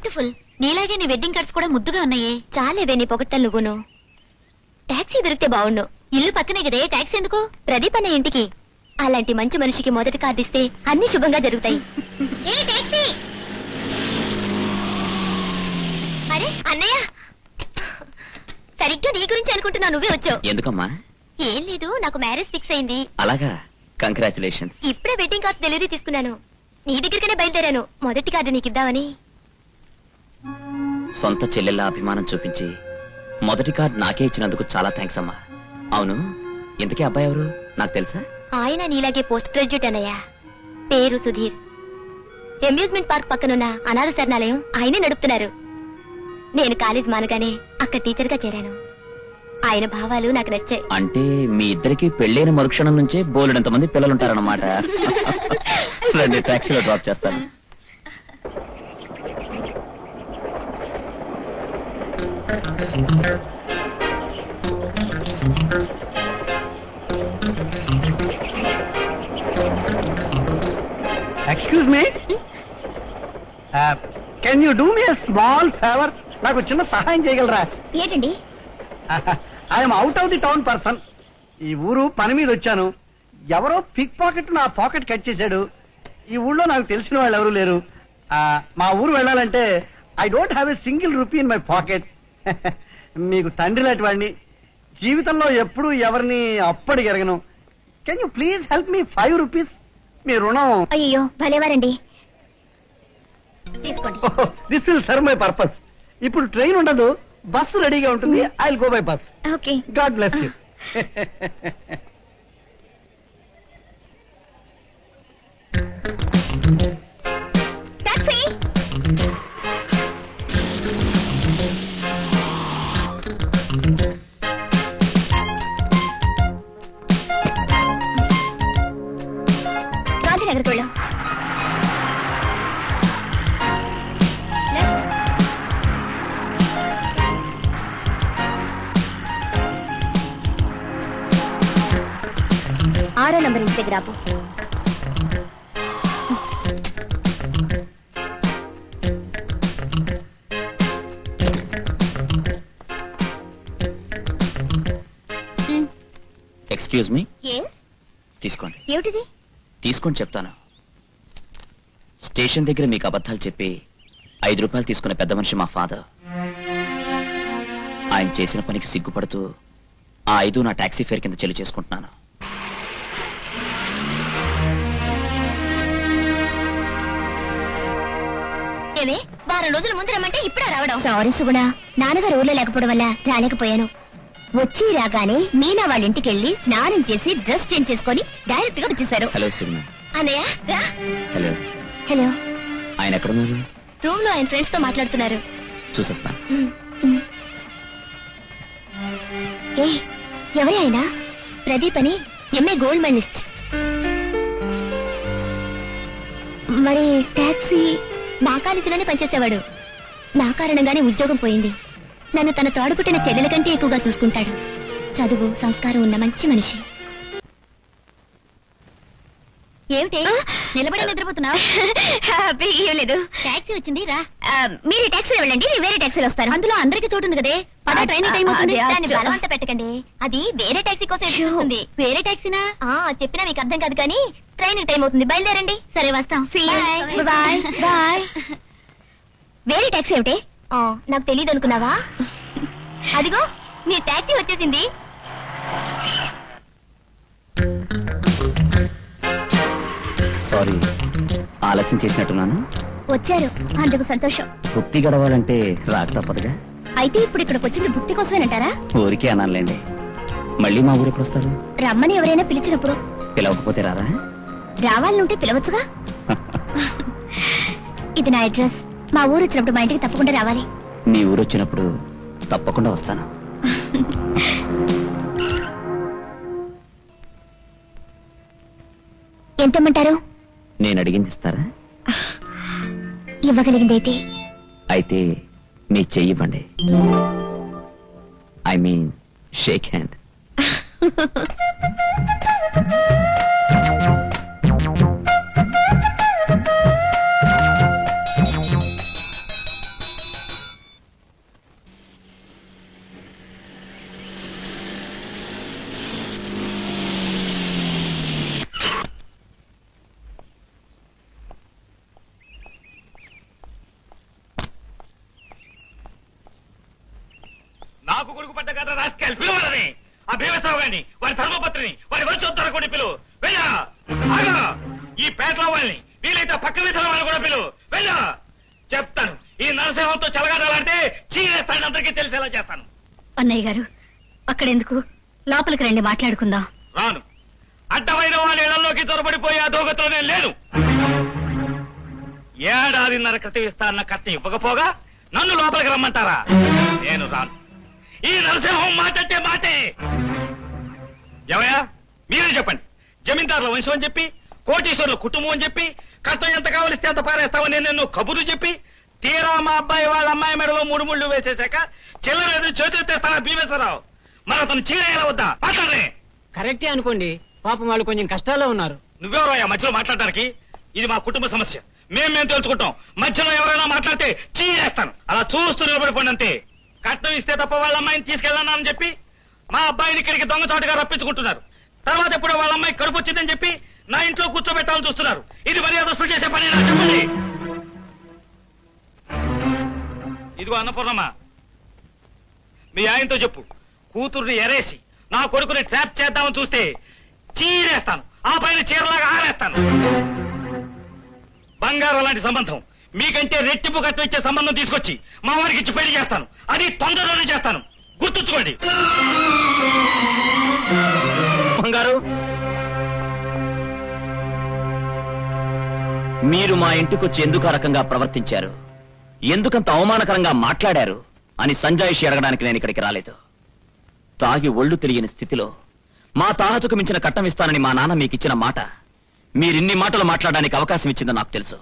Beautiful నీలాగే నీ wedding cards కూడా ముద్దుగా ఉన్నాయే. చాలేవే నీ పొగట్టలు నువ్వును. టాక్సీ దొరికితే బాగుండు. ఇల్లు పక్కనే కదే టాక్సీ ఎందుకు? ప్రదీప్ అనే ఇంటికి. అలాంటి మంచి మనిషికి మొదటి కార్డు ఇస్తే అన్ని శుభంగా జరుగుతాయి. ఏ టాక్సీ అరే అన్నయ్య! సరిగ్గా నీ గురించి అనుకుంటున్నా నువ్వే వచ్చావు. ఎందుకమ్మా? ఏం లేదు నాకు మ్యారేజ్ ఫిక్స్ అయింది. అలాగా? కంగ్రాచులేషన్స్ ఇప్పుడే వెడ్డింగ్ కార్డ్స్ డెలివరీ తీసుకున్నాను. నీ దగ్గరికనే బయలుదేరాను. మొదటి కార్డు నీకు ఇద్దామని సొంత చెల్లెళ్ళ అభిమానం చూపించి మొదటి కార్డ్ నాకే ఇచ్చినందుకు చాలా థ్యాంక్స్ అమ్మా. అవును? ఇంతకీ అబ్బాయి ఎవరు? నాకు తెలుసా? ఆయన నీలాగే పోస్ట్ గ్రాడ్యుయేట్ అన్నయ్య. పేరు సుధీర్. అమ్యూజ్మెంట్ పార్క్ పక్కనున్న అనాథ శరణాలయం ఆయనే నడుపుతున్నారు. నేను కాలేజ్ మానగానే అక్కడ టీచర్గా చేరాను. ఆయన భావాలు నాకు నచ్చాయి. అంటే మీ ఇద్దరికి పెళ్ళైన మరుక్షణం నుంచే బోలెడంత మంది పిల్లలు ఉంటారన్నమాట రండి టాక్సీలో డ్రాప్ చేస్తాను. Excuse me can you do me small favour నాకు చిన్న సహాయం చేయగలరా? ఏంటండి? I'm out of the town person ఈ ఊరు పని మీద వచ్చాను. ఎవరో పిక్ పాకెట్ నా పాకెట్ కట్ చేశాడు. ఈ ఊళ్ళో నాకు తెలిసిన వాళ్ళు ఎవరు లేరు. ఆ, మా ఊరు వెళ్ళాలంటే I don't have a single rupee in my pocket మీకు తండ్రి లాంటి వాడిని జీవితంలో ఎప్పుడూ ఎవరిని అప్పటి ఎరగను. Can you please help me five rupees మీ రుణం. అయ్యో భలేవారండి. తీసుకోండి. This will serve my purpose ఇప్పుడు ట్రైన్ ఉండదు బస్సు రెడీగా ఉంటుంది I go by bus okay God bless you taxi ఆరో నంబర్ ఇంటి దగ్గర ఆపు. Excuse me Yes? తీసుకోండి. ఏమిటిది? తీసుకొని చెప్తాను. స్టేషన్ దగ్గర మీకు అబద్ధాలు చెప్పి ఐదు రూపాయలు తీసుకున్న పెద్ద మనిషి మా ఫాదర్. ఆయన చేసిన పనికి సిగ్గుపడుతూ ఆ ఐదు నా టాక్సీ ఫేర్ కింద చెల్లి చేసుకుంటున్నాను. ఏమే వారం రోజుల ముందు రమ్మంటే ఇప్పుడే రావడం. సారీ సుగుణ. నాన్నగారు ఊర్లో లేకపోవడం వల్ల రాలేకపోయాను. వచ్చి రాగానే మీనా వాళ్ళ ఇంటికి వెళ్ళి స్నానం చేసి డ్రెస్ చేంజ్ చేసుకొని డైరెక్ట్గా వచ్చేసారు హలో సుగుణ. అన్నయ్య రా. హలో. హలో. ఆయన రూమ్లో ఆయన ఫ్రెండ్స్తో మాట్లాడుతున్నారు. చూసేస్తాను. ఏ ఎవరి ఆయన? ప్రదీప్ అని ఎంఏ గోల్డ్ మెడలిస్ట్ మరి టాక్సీ నా కాలేజీలోనే పనిచేసేవాడు. నా కారణంగానే ఉద్యోగం పోయింది. నన్ను తన తోడుపుట్టిన చెల్లెల కంటే ఎక్కువగా చూసుకుంటాడు. చదువు సంస్కారం ఉన్న మంచి మనిషి. ఏమిటి? నిలబడి నిద్రపోతున్నావు? ఏం లేదు. టాక్సీ వచ్చింది రా. మీరు టాక్సీలో వెళ్ళండి నేను వేరే టాక్సీలో వస్తాను. అందులో అందరికి చోటు ఉంది కదే. పద ట్రైన్ టైం అవుతుంది. దాన్ని బలవంత పెట్టకండి. అది వేరే టాక్సీ కోసం ఎదురుస్తుంది. వేరే టాక్సీనా? ఆ చెప్పినా మీకు అర్థం కాదు కానీ ట్రైన్ టైం అవుతుంది. బయలుదేరండి. సరే వస్తాం. బాయ్. బాయ్. వేరే టాక్సీ ఏమిటి? నాకు తెలియదు అనుకున్నావా? అదిగో నీ టాక్సీ వచ్చేసింది. సారీ. ఆలస్యం చేసినట్టున్నాను. వచ్చారు. అందుకు సంతోషం. భుక్తి గడవాలంటే రాక తప్పదుగా. అయితే ఇప్పుడు ఇక్కడికి వచ్చింది భుక్తి కోసమేనంటారా? ఊరికే అనాలండి మళ్ళీ మా ఊరు ఎప్పుడు వస్తారు? రమ్మని ఎవరైనా పిలిచినప్పుడు. పిలవకపోతే రారా? రావాలనుంటే పిలవచ్చుగా? ఇది నా అడ్రస్. మా ఊరు వచ్చినప్పుడు మా ఇంటికి తప్పకుండా రావాలి. మీ ఊరు వచ్చినప్పుడు తప్పకుండా వస్తాను. ఎంతమ్మంటారు? నేను అడిగింది ఇస్తారా? ఇవ్వగలిగిందైతే. అయితే మీ చెయ్యి ఇవ్వండి. ఐ మీన్ షేక్ హ్యాండ్ గాని వారి ధర్మపత్రిని వారి వంశోత్తర కూడా పిలువు వెళ్ళా. ఆగా. ఈ పేటలో వాళ్ళని వీలైతే పక్క వీధుల వాళ్ళని కూడా పిలువు వెళ్ళా. చెప్తాను. ఈ నరసింహంతో చెలగాడాలంటే చీరేస్తాను అందరికీ తెలిసేలా చేస్తాను. అన్నయ్య గారు అక్కడెందుకు? లోపలికి రండి మాట్లాడుకుందాం. రాను. అడ్డమైన వాళ్ళ ఇళ్ళలోకి దొరబడిపోయి ఆ దోగతో నేను లేను ఏడాదిన్నర క్రితం ఇస్తాన్న కట్ట ఇవ్వకపోగా నన్ను లోపలికి రమ్మంటారా? నేను రాను. ఈ నరసింహం మాటంటే ఎవయా మీరే చెప్పండి. జమీందారుల వంశం అని చెప్పి కోటీశ్వరుల కుటుంబం అని చెప్పి కట్నం ఎంత కావలిస్తే అంత పారేస్తామని నేను కబుర్లు చెప్పి తీరా మా అబ్బాయి వాళ్ళ అమ్మాయి మెడలో మూడు ముళ్ళు వేసేశాక చిల్లర చేతులు తెస్తానా భీమేశ్వరరావు? మరి అతను చీరేయాల వద్దా? మాట్లాడరే. కరెక్టే అనుకోండి. పాపం వాళ్ళు కొంచెం కష్టాల్లో ఉన్నారు. నువ్వెవరయ్యా మధ్యలో మాట్లాడడానికి ఇది మా కుటుంబ సమస్య. మేం మేము తెలుసుకుంటాం మధ్యలో ఎవరైనా మాట్లాడితే చీరేస్తాను. అలా చూస్తూ నిలబడిపోండి అంతే. కట్నం ఇస్తే తప్ప వాళ్ళ అమ్మాయిని తీసుకెళ్ళానని చెప్పి మా అబ్బాయిని ఇక్కడికి దొంగచాటుగా రప్పించుకుంటున్నారు. తర్వాత ఎప్పుడో వాళ్ళ అమ్మాయి కడుపు వచ్చిందని చెప్పి నా ఇంట్లో కూర్చోబెట్టాలని చూస్తున్నారు. ఇది మర్యాదస్తులు చేసే పని నా చెప్పండి ఇదిగో అన్నపూర్ణమ్మ మీ ఆయనతో చెప్పు. కూతుర్ని ఎరేసి నా కొడుకుని ట్రాప్ చేద్దామని చూస్తే చీరేస్తాను. ఆ పైన చీరలాగా ఆరేస్తాను. బంగారం లాంటి సంబంధం. మీకంటే రెట్టింపు కట్టు ఇచ్చే సంబంధం తీసుకొచ్చి మా వారికి ఇచ్చి పెళ్ళి చేస్తాను. అది తొందరలోనే చేస్తాను. గుర్తుంచుకోండి. బంగారు మీరు మా ఇంటికొచ్చి ఎందుకు ఆ రకంగా ప్రవర్తించారు? ఎందుకంత అవమానకరంగా మాట్లాడారు? అని సంజాయిషి అడగడానికి నేను ఇక్కడికి రాలేదు. తాగి ఒళ్ళు తెలియని స్థితిలో మా తాహతుకు మించిన కట్టం ఇస్తానని మా నాన్న మీకు ఇచ్చిన మాట మీరిన్ని మాటలు మాట్లాడడానికి అవకాశం ఇచ్చిందో నాకు తెలుసు.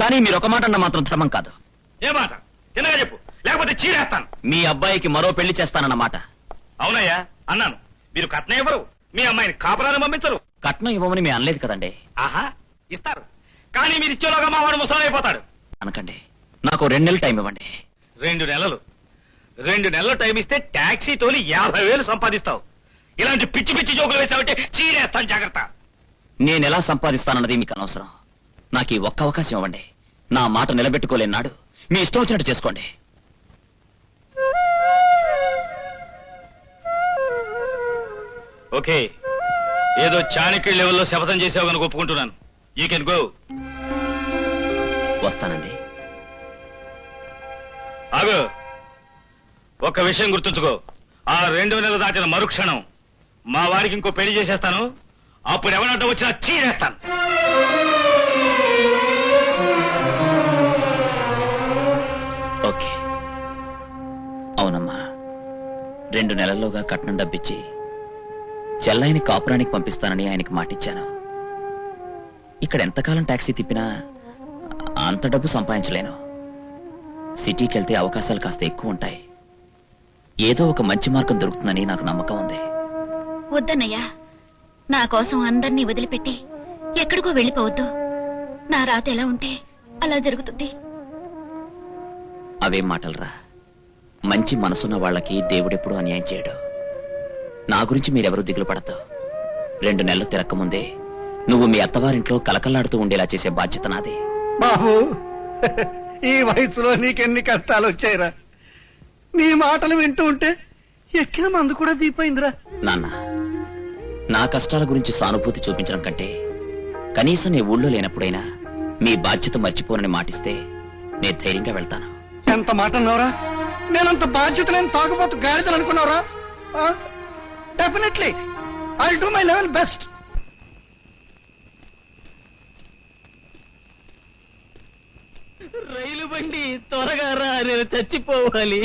కానీ మీరు ఒక మాట అన్న మాత్రం ధర్మం కాదు. ఏ మాట? చెప్పు. లేకపోతే చీరేస్తాను. మీ అబ్బాయికి మరో పెళ్ళి చేస్తానన్న మాట అవునయ్యా అన్నాను. మీరు కట్నం ఎవరు మీ అమ్మాయిని కాపురాన్ని పంపించరు. కట్నం ఇవ్వమని మేము అనలేదు కదండి. ఆహా ఇస్తారు. కానీ మీరు ఇచ్చేలోగా మా వాడు ముసలైపోతాడు అనకండి నాకు రెండు నెలలు టైం ఇవ్వండి. రెండు నెలలు. రెండు నెలలు టైం ఇస్తే టాక్సీ తోలి యాభై వేలు సంపాదిస్తావు. ఇలాంటి పిచ్చి పిచ్చి జోకులు వేసావంటే చీరేస్తాను జాగ్రత్త. నేను ఎలా సంపాదిస్తానన్నది మీకు అనవసరం. నాకు ఈ ఒక్క అవకాశం ఇవ్వండి. నా మాట నిలబెట్టుకోలేని నాడు మీ ఇష్టం వచ్చినట్టు చేసుకోండి. ఓకే. ఏదో చాణక్య లెవెల్లో శపథం చేసావు కనుక ఒప్పుకుంటున్నాను. యూ కెన్ గో వస్తానండి. ఆగు. ఒక విషయం గుర్తుంచుకో. ఆ రెండు నెలలు దాటిన మరుక్షణం మా వారికి ఇంకో పెళ్ళి చేసేస్తాను. అప్పుడు ఎవరంటే వచ్చినా చీరేస్తాను. ఓకే. అవునమ్మా. రెండు నెలల్లోగా కట్నం డబ్బిచ్చి చెల్లైని కాపురానికి పంపిస్తానని ఆయనకి మాటిచ్చాను. ఇక్కడ ఎంతకాలం టాక్సీ తిప్పినా అంత డబ్బు సంపాదించలేను. సిటీకి వెళ్తే అవకాశాలు కాస్త ఎక్కువ ఉంటాయి. ఏదో ఒక మంచి మార్గం దొరుకుతుందని నాకు నమ్మకం ఉంది. వద్దన్నయ్యా నా కోసం అందర్నీ వదిలిపెట్టి ఎక్కడికో వెళ్ళిపోవద్దు. నా రాత ఎలా ఉంటే అలా జరుగుతుంది. అవేం మాటలరా. మంచి మనసున్న వాళ్ళకి దేవుడెప్పుడు అన్యాయం చేయడు. నా గురించి మీరెవరూ దిగులు పడద్దు. రెండు నెలలు తిరక్కముందే నువ్వు మీ అత్తవారింట్లో కలకల్లాడుతూ ఉండేలా చేసే బాధ్యత నాది. బాబు ఈ వయసులో నీకెన్ని కష్టాలు వచ్చాయిరా నీ మాటలు వింటూ ఉంటే ఎక్కిన మందు కూడా దీపోయిందిరా నాన్న నా కష్టాల గురించి సానుభూతి చూపించడం కంటే కనీసం నీ ఊళ్ళో లేనప్పుడైనా మీ బాధ్యత మర్చిపోనని మాటిస్తే నేను ధైర్యంగా వెళ్తాను. ఎంత మాట అన్నావురా? నేనంత బాధ్యత లేని తాగబోతు గాడిదలు అనుకున్నావురా definitely I do my level best రైలు బండి త్వరగా రా నేను చచ్చిపోవాలి.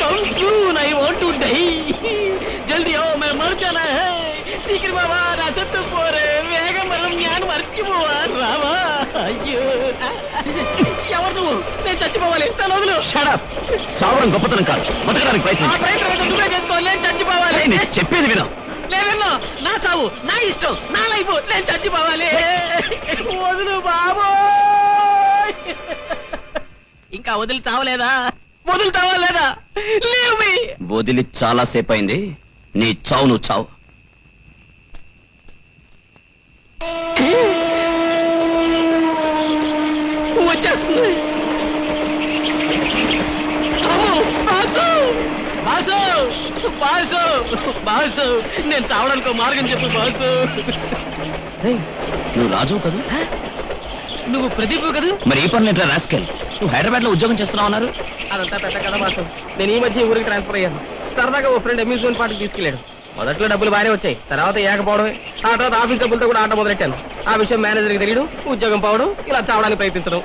Come soon I want to die జల్దీ ఓ మే మర్చానా? జానా హై బాబా నా సత్తు పోరే వేగం మనం జ్ఞానం మర్చిపోవా రావా అయ్యో. నేను చచ్చిపోవాలి. తన వదులు చావడం గొప్పతనం కాదు. బతకడానికి ఆ ప్రయత్నం ఏదో నువ్వే చేసుకోవాలి నేను చచ్చిపోవాలి. చెప్పేది విను. నా చావు నా ఇష్టం నా లైఫ్. నేను చచ్చిపోవాలి. వదులు బాబు ఇంకా వదిలి చావలేదా? వదిలి చావలేదా? లేవు మీ వదిలి చాలా సేపు అయింది నీ చావు. నువ్వు చావు వచ్చేస్తుంది అమ్మో, బాసు! బాసు! బాసు! నేను చావడానికి మార్గం చెప్పు బాసు! నువ్వు రాజు కదూ? నువ్వు ప్రదీప్ కదా? మరి ఈ పనులు ఏంట్రా రాస్కెల్? నువ్వు హైదరాబాద్లో ఉద్యోగం చేస్తున్నావు అన్నారు? అదంతా పెద్ద కథ బాసు. నేను ఈ మధ్య ఈ ఊరికి ట్రాన్స్ఫర్ అయ్యాను. సరదాగా ఓ ఫ్రెండ్ అమ్యూజ్మెంట్ పార్టీకి తీసుకెళ్ళాడు. మొదట్లో డబ్బులు బాగానే వచ్చాయి. తర్వాత ఏకపోవడమే. ఆ తర్వాత ఆఫీస్ డబ్బులతో కూడా ఆట మొదలెట్టాను. ఆ విషయం మేనేజర్కి తెలియడం ఉద్యోగం పోవడం ఇలా చావడానికి ప్రయత్నించడం.